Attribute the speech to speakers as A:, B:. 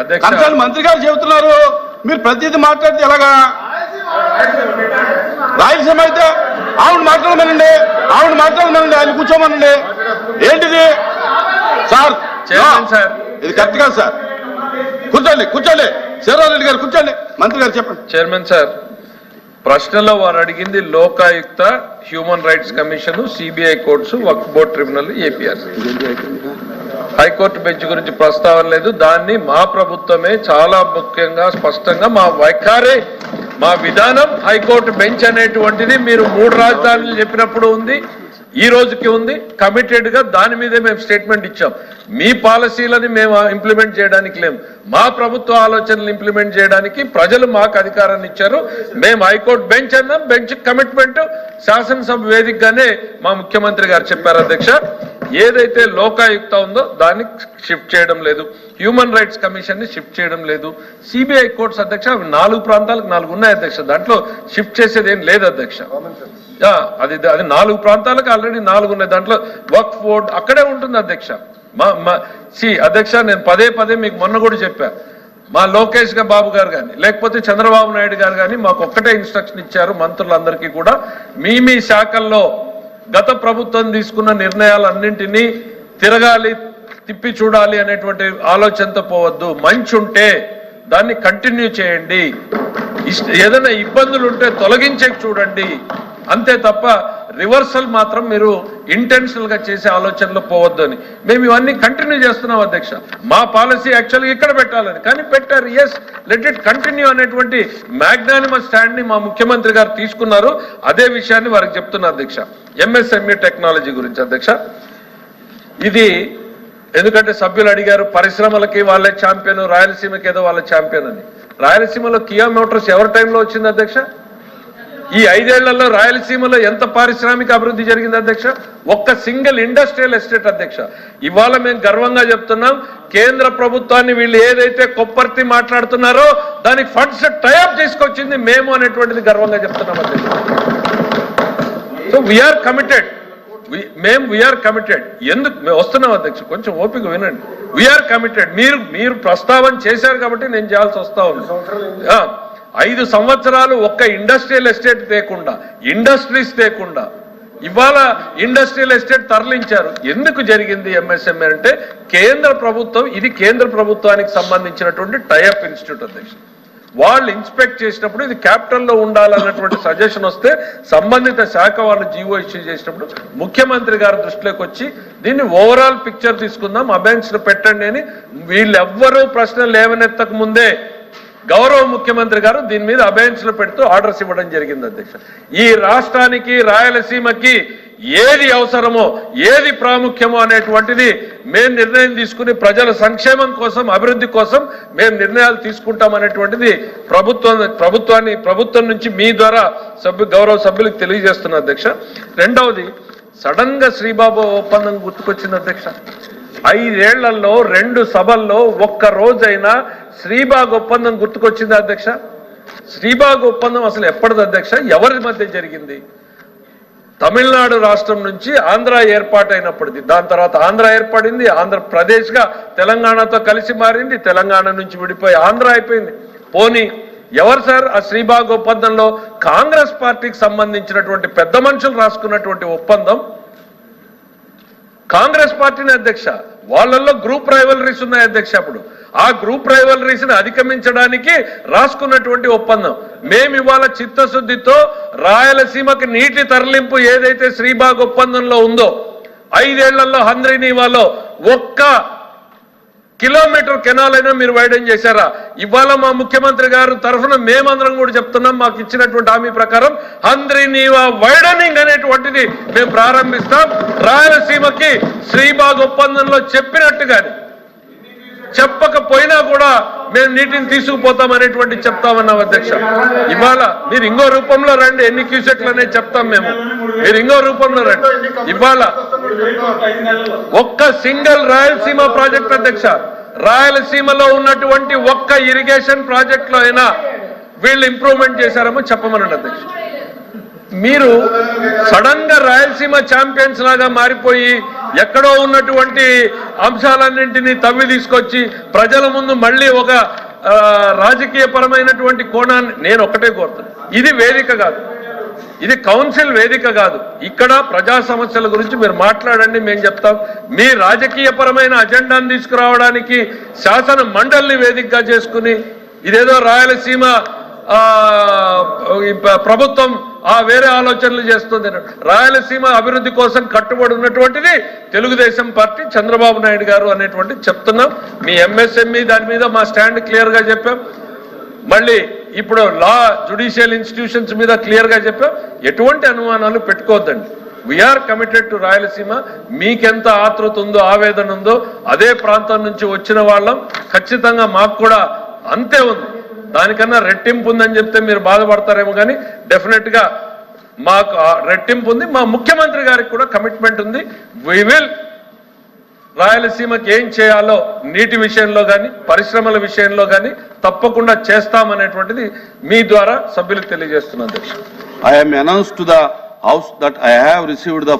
A: అధ్యక్ష.
B: కన్సర్న్ మంత్రి గారు చెబుతున్నారు మీరు ప్రతిదీ మాట్లాడితే ఎలాగా? రాయలసీమ అయితే ఆవిడ మాట్లాడమనండి ఆవిడ మాట్లాడమనండి ఆయన కూర్చోమనండి. ఏంటిది? సార్.
A: సార్.
B: ఇది కరెక్ట్ కాదు సార్. కూర్చోండి కూర్చోండి. శివరావు రెడ్డి గారు కూర్చోండి. మంత్రి గారు చెప్పండి.
A: చైర్మన్ సార్ ప్రశ్నలో వారు అడిగింది Lokayukta human rights commission CBI courts వక్ board tribunal APR. High court bench గురించి ప్రస్తావన లేదు. దాన్ని మా ప్రభుత్వమే చాలా ముఖ్యంగా స్పష్టంగా మా వైఖారే మా విధానం హైకోర్టు బెంచ్ అనేటువంటిది మీరు మూడు రాజధానులు చెప్పినప్పుడు ఉంది ఈ రోజుకి ఉంది. కమిటెడ్గా దాని మీదే మేము స్టేట్మెంట్ ఇచ్చాం. మీ పాలసీలని మేము ఇంప్లిమెంట్ చేయడానికి లేము మా ప్రభుత్వ ఆలోచనలు ఇంప్లిమెంట్ చేయడానికి ప్రజలు మాకు అధికారాన్ని ఇచ్చారు. మేము హైకోర్టు బెంచ్ అన్నాం. బెంచ్ కమిట్మెంట్ శాసనసభ వేదికగానే మా ముఖ్యమంత్రి గారు చెప్పారు అధ్యక్ష. ఏదైతే లోకాయుక్త ఉందో దాన్ని షిఫ్ట్ చేయడం లేదు. హ్యూమన్ రైట్స్ కమిషన్ని షిఫ్ట్ చేయడం లేదు. సిబిఐ కోర్ట్స్ అధ్యక్ష నాలుగు ప్రాంతాలకు నాలుగు ఉన్నాయి అధ్యక్ష. దాంట్లో షిఫ్ట్ చేసేది ఏం లేదు అధ్యక్ష. అది అది నాలుగు ప్రాంతాలకు ఆల్రెడీ నాలుగు ఉన్నాయి. దాంట్లో వర్క్ బోర్డ్ అక్కడే ఉంటుంది అధ్యక్ష. మా సి అధ్యక్ష నేను పదే పదే మీకు మొన్న కూడా చెప్పా. మా లోకేష్ బాబు గారు కానీ లేకపోతే చంద్రబాబు నాయుడు గారు కానీ మాకు ఒక్కటే ఇన్స్ట్రక్షన్ ఇచ్చారు మంత్రులందరికీ కూడా. మీ మీ శాఖల్లో గత ప్రభుత్వం తీసుకున్న నిర్ణయాలన్నింటినీ తిరగాలి తిప్పి చూడాలి అనేటువంటి ఆలోచనతో పోవద్దు. మంచి ఉంటే దాన్ని కంటిన్యూ చేయండి. ఏదైనా ఇబ్బందులు ఉంటే తొలగించే చూడండి. అంతే తప్ప రివర్సల్ మాత్రం మీరు ఇంటెన్షనల్గా చేసే ఆలోచనలో పోవద్దు అని. మేము ఇవన్నీ కంటిన్యూ చేస్తున్నాం అధ్యక్ష. మా పాలసీ యాక్చువల్గా ఇక్కడ పెట్టాలని కానీ పెట్టారు ఎస్ లెట్ ఇట్ కంటిన్యూ అనేటువంటి మ్యాగ్నానిమస్ స్టాండ్ని మా ముఖ్యమంత్రి గారు తీసుకున్నారు. అదే విషయాన్ని వారికి చెప్తున్నా అధ్యక్ష. ఎంఎస్ఎంఈ టెక్నాలజీ గురించి అధ్యక్ష. ఇది ఎందుకంటే సభ్యులు అడిగారు పరిశ్రమలకి వాళ్ళే ఛాంపియన్ రాయలసీమకి ఏదో వాళ్ళ ఛాంపియన్ అని. రాయలసీమలో కియా మోటార్స్ ఎవరి టైంలో వచ్చింది అధ్యక్ష? ఈ ఐదేళ్ళలో రాయలసీమలో ఎంత పారిశ్రామిక అభివృద్ధి జరిగింది అధ్యక్ష? ఒక్క సింగిల్ ఇండస్ట్రియల్ ఎస్టేట్ అధ్యక్ష. ఇవాళ మేము గర్వంగా చెప్తున్నాం కేంద్ర ప్రభుత్వాన్ని వీళ్ళు ఏదైతే కొప్పర్తి మాట్లాడుతున్నారో దానికి ఫండ్స్ టైఅప్ చేసుకొచ్చింది మేము అనేటువంటిది గర్వంగా చెప్తున్నాం అధ్యక్ష. సో వీఆర్ కమిటెడ్ మేము వీఆర్ కమిటెడ్ ఎందుకు? మేము వస్తున్నాం అధ్యక్ష. కొంచెం ఓపిక వినండి. వీఆర్ కమిటెడ్ మీరు మీరు ప్రస్తావన చేశారు కాబట్టి నేను చేయాల్సి వస్తా ఉంది. ఐదు సంవత్సరాలు ఒక్క ఇండస్ట్రియల్ ఎస్టేట్ తేకుండా ఇండస్ట్రీస్ తేకుండా ఇవాళ ఇండస్ట్రియల్ ఎస్టేట్ తరలించారు. ఎందుకు జరిగింది ఎంఎస్ఎంఏ అంటే కేంద్ర ప్రభుత్వం ఇది కేంద్ర ప్రభుత్వానికి సంబంధించినటువంటి టైఅప్ ఇన్స్టిట్యూట్ అధ్యక్షుడు. వాళ్ళు ఇన్స్పెక్ట్ చేసినప్పుడు ఇది క్యాపిటల్లో ఉండాలన్నటువంటి సజెషన్ వస్తే సంబంధిత శాఖ వాళ్ళు జీవో ఇష్యూ చేసినప్పుడు ముఖ్యమంత్రి గారి దృష్టిలోకి వచ్చి దీన్ని ఓవరాల్ పిక్చర్ తీసుకుందాం అబెంచ్ పెట్టండి అని వీళ్ళెవ్వరూ ప్రశ్నలు లేవనెత్తక ముందే గౌరవ ముఖ్యమంత్రి గారు దీని మీద అబెంచ్ పెడుతూ ఆర్డర్స్ ఇవ్వడం జరిగింది అధ్యక్ష. ఈ రాష్ట్రానికి రాయలసీమకి ఏది అవసరమో ఏది ప్రాముఖ్యమో అనేటువంటిది మేము నిర్ణయం తీసుకుని ప్రజల సంక్షేమం కోసం అభివృద్ధి కోసం మేము నిర్ణయాలు తీసుకుంటాం అనేటువంటిది ప్రభుత్వం ప్రభుత్వాన్ని ప్రభుత్వం నుంచి మీ ద్వారా సభ్యు గౌరవ సభ్యులకు తెలియజేస్తున్న అధ్యక్ష. రెండవది సడన్గా శ్రీబాబు ఒప్పందం గుర్తుకొచ్చింది అధ్యక్ష. ఐదేళ్ళలో రెండు సభల్లో ఒక్క రోజైనా శ్రీబాగ్ ఒప్పందం గుర్తుకొచ్చింది అధ్యక్ష? శ్రీబాగ్ ఒప్పందం అసలు ఎప్పటిది అధ్యక్ష? ఎవరి మధ్య జరిగింది? తమిళనాడు రాష్ట్రం నుంచి ఆంధ్ర ఏర్పాటైనప్పటిది. దాని తర్వాత ఆంధ్ర ఏర్పడింది ఆంధ్రప్రదేశ్గా తెలంగాణతో కలిసి మారింది తెలంగాణ నుంచి విడిపోయి ఆంధ్ర అయిపోయింది. పోనీ ఎవరు సార్ ఆ శ్రీబాగ్ ఒప్పందంలో కాంగ్రెస్ పార్టీకి సంబంధించినటువంటి పెద్ద మనుషులు రాసుకున్నటువంటి ఒప్పందం? కాంగ్రెస్ పార్టీని అధ్యక్ష వాళ్ళల్లో గ్రూప్ రైవలరీస్ ఉన్నాయి అధ్యక్ష అప్పుడు. ఆ గ్రూప్ రైవలరీస్ని అధిగమించడానికి రాసుకున్నటువంటి ఒప్పందం. మేము ఇవాళ చిత్తశుద్ధితో రాయలసీమకి నీటి తరలింపు ఏదైతే శ్రీబాగ్ ఒప్పందంలో ఉందో ఐదేళ్ళలో హంద్రీనీవాలో ఒక్క కిలోమీటర్ కెనాల్ అయినా మీరు వైడన్ చేశారా? ఇవాళ మా ముఖ్యమంత్రి గారు తరఫున మేమందరం కూడా చెప్తున్నాం మాకు ఇచ్చినటువంటి హామీ ప్రకారం హంద్రీనీవా వైడనింగ్ అనేటువంటిది మేము ప్రారంభిస్తాం. రాయలసీమకి శ్రీబాగ్ ఒప్పందంలో చెప్పినట్టుగాని చెప్పకపోయినా కూడా మేము నీటిని తీసుకుపోతాం అనేటువంటి చెప్తామన్నాం అధ్యక్ష. ఇవాళ మీరు ఇంకో రూపంలో రండి ఎన్ని క్యూసెట్లు అనేది చెప్తాం మేము. మీరు ఇంకో రూపంలో రండి. ఇవాళ ఒక్క సింగల్ రాయలసీమ ప్రాజెక్ట్ అధ్యక్ష రాయలసీమలో ఉన్నటువంటి ఒక్క ఇరిగేషన్ ప్రాజెక్ట్లో అయినా వీళ్ళు ఇంప్రూవ్మెంట్ చేశారేమో చెప్పమనండి అధ్యక్ష. మీరు సడన్గా రాయలసీమ ఛాంపియన్స్ లాగా మారిపోయి ఎక్కడో ఉన్నటువంటి అంశాలన్నింటినీ తవ్వి తీసుకొచ్చి ప్రజల ముందు మళ్ళీ ఒక రాజకీయపరమైనటువంటి కోణాన్ని నేను ఒకటే కోరుతాను ఇది వేదిక కాదు. ఇది కౌన్సిల్ వేదిక కాదు. ఇక్కడ ప్రజా సమస్యల గురించి మీరు మాట్లాడండి మేము చెప్తాం. మీ రాజకీయపరమైన అజెండాను తీసుకురావడానికి శాసన మండలిని వేదికగా చేసుకుని ఇదేదో రాయలసీమ ప్రభుత్వం ఆ వేరే ఆలోచనలు చేస్తుంది రాయలసీమ అభివృద్ధి కోసం కట్టుబడి ఉన్నటువంటిది తెలుగుదేశం పార్టీ చంద్రబాబు నాయుడు గారు అనేటువంటి చెప్తున్నాం. మీ ఎంఎస్ఎంఈ దాని మీద మా స్టాండ్ క్లియర్గా చెప్పాం. మళ్ళీ ఇప్పుడు లా జుడిషియల్ ఇన్స్టిట్యూషన్స్ మీద క్లియర్గా చెప్పాం ఎటువంటి అనుమానాలు పెట్టుకోవద్దండి. We are committed to Rayalaseema. మీకెంత ఆతృత ఉందో ఆవేదన ఉందో అదే ప్రాంతం నుంచి వచ్చిన వాళ్ళం. ఖచ్చితంగా మాకు కూడా అంతే ఉంది. దానికన్నా రెట్టింపు ఉందని చెప్తే మీరు బాధపడతారేమో కానీ డెఫినెట్గా మాకు రెట్టింపు ఉంది. మా ముఖ్యమంత్రి గారికి కూడా కమిట్మెంట్ ఉంది. వి విల్ రాయలసీమకి ఏం చేయాలో నీటి విషయంలో కానీ పరిశ్రమల విషయంలో కానీ తప్పకుండా చేస్తామనేటువంటిది మీ ద్వారా సభ్యులకు తెలియజేస్తున్నాను అధ్యక్ష.
B: I am announced the the House that I have received the